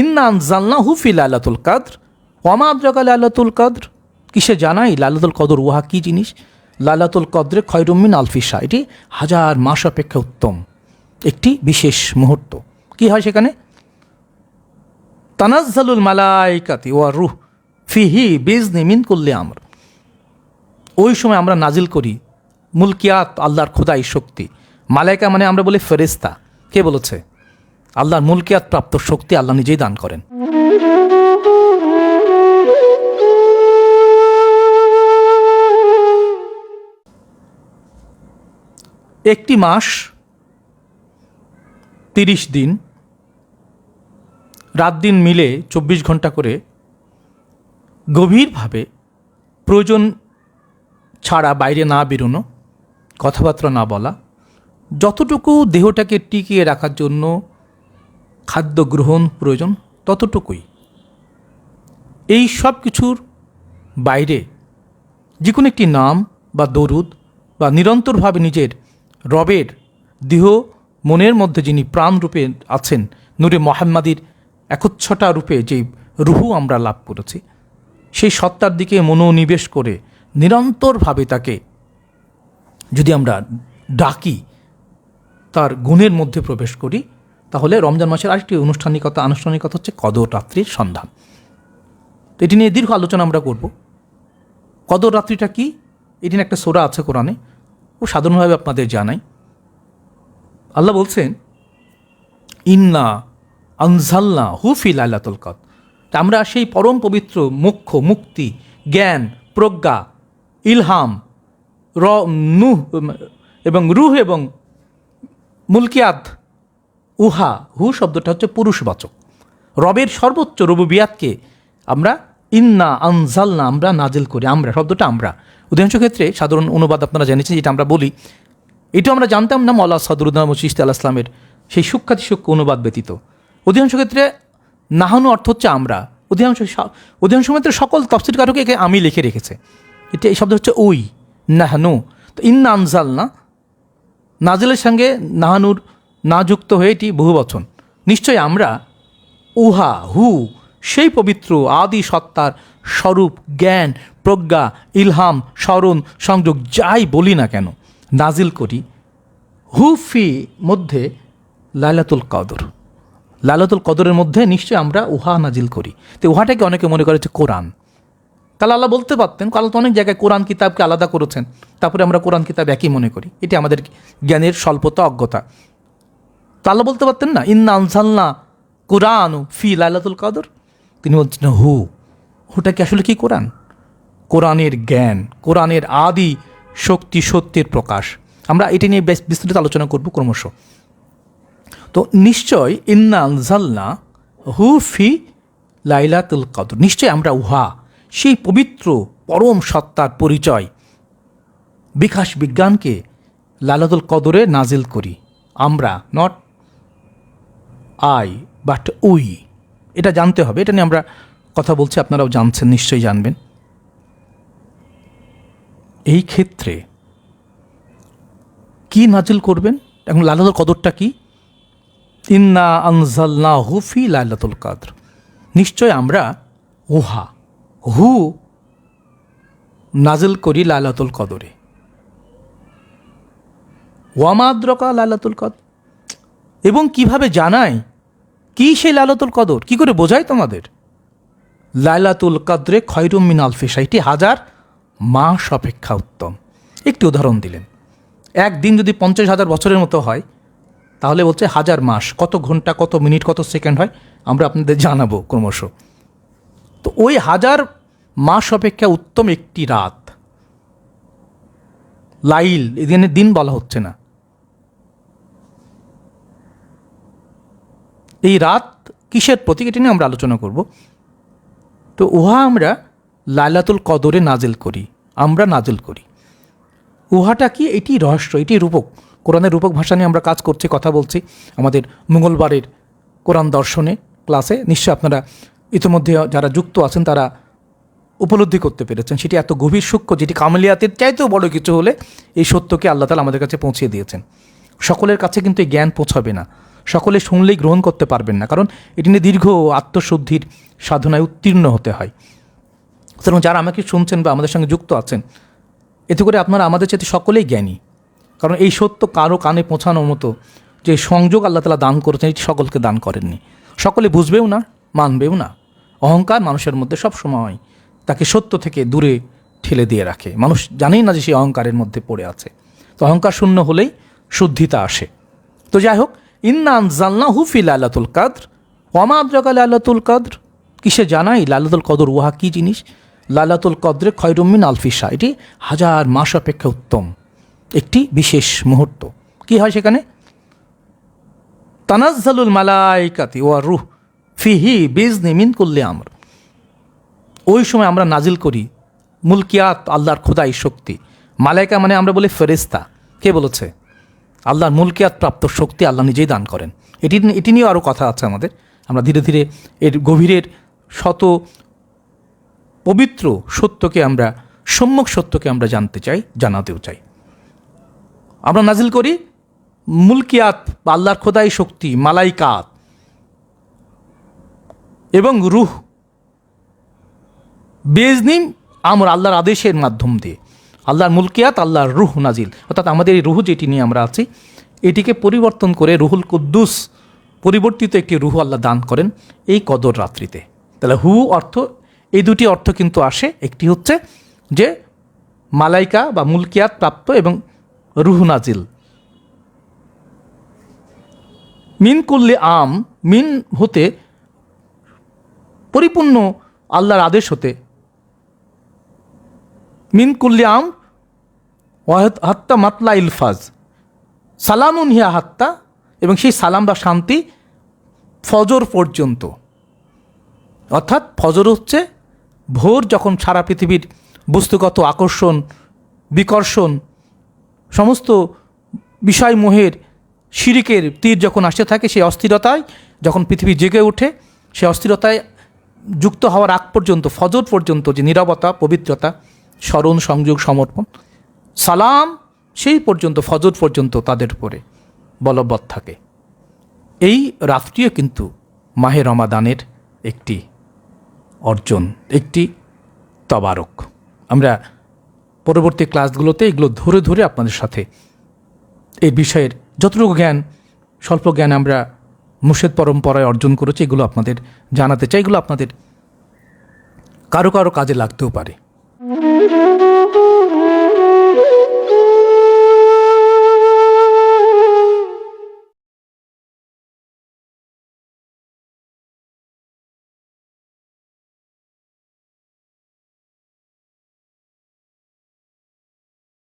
ইন্না আনজালনা হুফি লালাতুল কাদ্র। ওয়ামা আদ্রাকা লালাতুল কাদ্র? কিসে জানাই লালাতুল কদর উহা কি জিনিস? লালাতুল কদরে খয়রুমিন আলফিসা এটি হাজার মাস অপেক্ষা উত্তম, একটি বিশেষ মুহূর্ত। কি হয় সেখানে? তানাজ্জালুল মালাইকাতি ওয়া রুহ ফিহি বিজনি মিন করলে আমর। ওই সময় আমরা নাজিল করি মুলকিয়াত আল্লাহর খোদাই শক্তি। মালাইকা মানে আমরা বলি ফেরেস্তা কে বলেছে? আল্লাহর মুলকিয়াত প্রাপ্ত শক্তি আল্লাহ নিজেই দান করেন। একটি মাস, তিরিশ দিন, রাত দিন মিলে চব্বিশ ঘণ্টা করে গভীরভাবে প্রয়োজন ছাড়া বাইরে না বেরোনো, কথাবার্তা না বলা, যতটুকু দেহটাকে টিকিয়ে রাখার জন্য খাদ্য গ্রহণ প্রয়োজন ততটুকুই। এই সব কিছুর বাইরে যে কোনো একটি নাম বা দরুদ বা নিরন্তরভাবে নিজের রবের দেহ মনের মধ্যে যিনি প্রাণরূপে আছেন, নূরে মোহাম্মাদির একচ্ছটা রূপে যে রুহু আমরা লাভ করেছি, সেই সত্তার দিকে মনোনিবেশ করে নিরন্তরভাবে তাকে যদি আমরা ডাকি, তার গুণের মধ্যে প্রবেশ করি তাহলে রমজান মাসের আরেকটি আনুষ্ঠানিকতা আনুষ্ঠানিকতা হচ্ছে কদর রাত্রির সন্ধান। তো এটি নিয়ে দীর্ঘ আলোচনা আমরা করব। কদর রাত্রিটা কি? এটি একটা সোরা আছে কোরআনে। ও সাধারণভাবে আপনাদের জানাই। আল্লাহ বলছেন, ইন্না আনজাল্লা হুফি লাইলাতুল তা আমরা সেই পরম পবিত্র মুখ্য মুক্তি, জ্ঞান, প্রজ্ঞা, ইলহাম, র, নুহ এবং রুহ এবং মুলকিয়াত উহা, হু শব্দটা হচ্ছে পুরুষবাচক। রবের সর্বোচ্চ রবুবিয়াতকে আমরা ইন্না আনজালনা, আমরা নাজিল করি, আমরা, শব্দটা আমরা। অধিকাংশ ক্ষেত্রে সাধারণ অনুবাদ আপনারা জেনেছেন, যেটা আমরা বলি এটা আমরা জানতাম না মৌলা সদরুদ্দাম মুশিস্ত আল্লাহ ইসলামের সেই সূক্ষাতি অনুবাদ ব্যতীত। অধিকাংশ ক্ষেত্রে নাহানু অর্থ হচ্ছে আমরা। অধিকাংশ অধিকাংশ ক্ষেত্রে সকল তফসির কারকে একে আমি লিখে রেখেছে। এটা এই শব্দ হচ্ছে ওই নাহানু। তো ইন্না আনজাল না নাজিলের সঙ্গে নাহানুর না যুক্ত হয়ে এটি বহু বচন। নিশ্চয় আমরা উহা, হু, সেই পবিত্র আদি সত্তার স্বরূপ, জ্ঞান, প্রজ্ঞা, ইলহাম, স্মরণ, সংযোগ যাই বলি না কেন নাজিল করি। হুফি মধ্যে লাইলাতুল কদর। লাইলাতুল কদরের মধ্যে নিশ্চয় আমরা উহা নাজিল করি। তো উহাটাকে অনেকে মনে করে হচ্ছে কোরআন। তাহলে আল্লাহ বলতে পারতেন আল্লাহ তো অনেক জায়গায় কোরআন কিতাবকে আলাদা করেছেন। তারপরে আমরা কোরআন কিতাব একই মনে করি। এটি আমাদের জ্ঞানের স্বল্পতা, অজ্ঞতা। তো আল্লাহ বলতে পারতেন না, ইন্না আনসাল্লা কোরআন ফি লাইলাতুল কাদর। তিনি বলছেন হু হুটা কি আসলে কি কোরআন? কোরআনের জ্ঞান, কোরআনের আদি শক্তি সত্যের প্রকাশ। আমরা এটি নিয়ে বেশ বিস্তৃত আলোচনা করব ক্রমশ। তো নিশ্চয়, ইন্না আনজালনা হু ফি লাইলাতুল কদর। নিশ্চয় আমরা উহা, সেই পবিত্র, পরম সত্তার পরিচয়, বিকাশ বিজ্ঞানকে লাইলাতুল কদরে নাজিল করি। আমরা নট আই বাট উই। এটা জানতে হবে, এটা নিয়ে আমরা কথা বলছি, আপনারাও জানছেন, নিশ্চয়ই জানবেন। এই ক্ষেত্রে কি নাজিল করবেন? এখন লাইলাতুল কদরটা কি? ইন্না আনজালনা হুফি লাইলাতুল কদর। নিশ্চয় আমরা উহা, হু, নাজিল করি লাইলাতুল কদরে। ওয়ামাদ্রকা লাইলাতুল কদর। এবং কীভাবে জানায়? কি সেই লালাতুল কদর? কি করে বোঝায় তোমাদের? লাইলাতুল কদরে খয়রুম মিন আলফিসা এটি হাজার মাস অপেক্ষা উত্তম। একটি উদাহরণ দিলেন। একদিন যদি পঞ্চাশ হাজার বছরের মতো হয়, তাহলে বলছে হাজার মাস, কত ঘণ্টা, কত মিনিট, কত সেকেন্ড হয়, আমরা আপনাদের জানাব ক্রমশ। তো ওই হাজার মাস অপেক্ষা উত্তম একটি রাত। লাইল, এখানে দিন বলা হচ্ছে না। এই রাত কিসের প্রতীক এটি নিয়ে আমরা আলোচনা করব? তো উহা আমরা লাইলাতুল কদরে নাজেল করি, আমরা নাজেল করি। উহাটা কি? এটি রহস্য, এটি রূপক। কোরআনের রূপক ভাষা নিয়ে আমরা কাজ করছি, কথা বলছি। আমাদের মঙ্গলবারের কোরআন দর্শনে ক্লাসে নিশ্চয় আপনারা ইতিমধ্যে যারা যুক্ত আছেন তারা উপলব্ধি করতে পেরেছেন। সেটি এত গভীর সূক্ষ্ম যেটি কামেলিয়াতের চাইতেও বড় কিছু হলে এই সত্যকে আল্লাহ তালা আমাদের কাছে পৌঁছে দিয়েছেন। সকলের কাছে কিন্তু এই জ্ঞান পৌঁছাবে না। সকলে শুনলেই গ্রহণ করতে পারবেন না, কারণ এটি নিয়ে দীর্ঘ আত্মশুদ্ধির সাধনায় উত্তীর্ণ হতে হয়। সুতরাং যারা আমাকে শুনছেন বা আমাদের সঙ্গে যুক্ত আছেন, এতে করে আপনারা আমাদের চেয়ে সকলেই জ্ঞানী। কারণ এই সত্য কারও কানে পৌঁছানোর মতো যে সংযোগ আল্লাহ তালা দান করেছেন, এটি সকলকে দান করেননি। সকলে বুঝবেও না, মানবেও না। অহংকার মানুষের মধ্যে সব সময় তাকে সত্য থেকে দূরে ঠেলে দিয়ে রাখে। মানুষ জানেই না যে সে অহংকারের মধ্যে পড়ে আছে। তো অহংকার শূন্য হলেই শুদ্ধিতা আসে। তো যাই হোক ইন্নান জাল্লা হুফিল আল্লাতুল কাদ্র। ওমা আদ্রাকাল আল্লাতুল কাদ্র? কিসে জানাই? লালাতুল কদর উহা কী জিনিস? লালাতুল কদরে খয়রুমিন আলফিসা এটি হাজার মাস অপেক্ষা উত্তম। একটি বিশেষ মুহূর্ত। কি হয় সেখানে? তানাজ্জালুল মালাইকাতি ওয়া রুহ ফিহি বিজ মিন করলে আমর। ওই সময় আমরা নাজিল করি মুলকিয়াত আল্লাহর খোদাই শক্তি। মালাইকা মানে আমরা বলি ফেরেস্তা কে বলেছে? আল্লাহর মুলকিয়াত প্রাপ্ত শক্তি আল্লাহ নিজেই দান করেন। এটি এটি নিয়েও আরও কথা আছে আমাদের। আমরা ধীরে ধীরে এর গভীরের শত পবিত্র সত্যকে আমরা, সম্যক সত্যকে আমরা জানতে চাই, জানাতেও চাই। আমরা নাজিল করি মুলকিয়াত বা আল্লাহর খোদাই শক্তি, মালাইকাত এবং রুহ। বেজনিম আমরা আল্লাহর আদেশের মাধ্যম দিয়ে। আল্লাহর মুলকিয়াত, আল্লাহর রুহ নাজিল। অর্থাৎ আমাদের এই রুহ যেটি নিয়ে আমরা আছি, এটিকে পরিবর্তন করে রুহুল কুদ্দুস পরিবর্তিত একটি রুহ আল্লাহ দান করেন এই কদর রাত্রিতে। তাহলে হু অর্থ, এই দুটি অর্থ কিন্তু আসে। একটি হচ্ছে যে মালাইকা বা মুলকিয়াত প্রাপ্ত এবং রুহ নাজিল। মিন কুল্লি আম, মিন হতে পরিপূর্ণ আল্লাহর আদেশ হতে মিন কুল্লি আম হাত্তা মাতলা ইলফাজ। সালামুন হিয়া হাত্তা এবং সেই সালাম বা শান্তি ফজর পর্যন্ত। অর্থাৎ ফজর হচ্ছে ভোর যখন সারা পৃথিবীর বস্তুগত আকর্ষণ, বিকর্ষণ, সমস্ত বিষয় মোহের শিরিকের তীর যখন আসতে থাকে সেই অস্থিরতায়, যখন পৃথিবী জেগে ওঠে, সেই অস্থিরতায় যুক্ত হওয়ার আগ পর্যন্ত, ফজর পর্যন্ত যে নিরবতা, পবিত্রতা স্মরণ, সংযোগ, সমর্পণ। সালাম সেই পর্যন্ত, ফজর পর্যন্ত তাদের উপরে বলবৎ থাকে। এই রাত্রিও কিন্তু মাহে রমাদানের একটি অর্জন, একটি তবারক। আমরা পরবর্তী ক্লাসগুলোতে এগুলো ধরে ধরে আপনাদের সাথে এই বিষয়ের যতটুকু জ্ঞান, স্বল্প জ্ঞান আমরা মুর্শেদ পরম্পরায় অর্জন করেছি, এগুলো আপনাদের জানাতে চাই। এগুলো আপনাদের কারও কারও কাজে লাগতেও পারে। Thank you.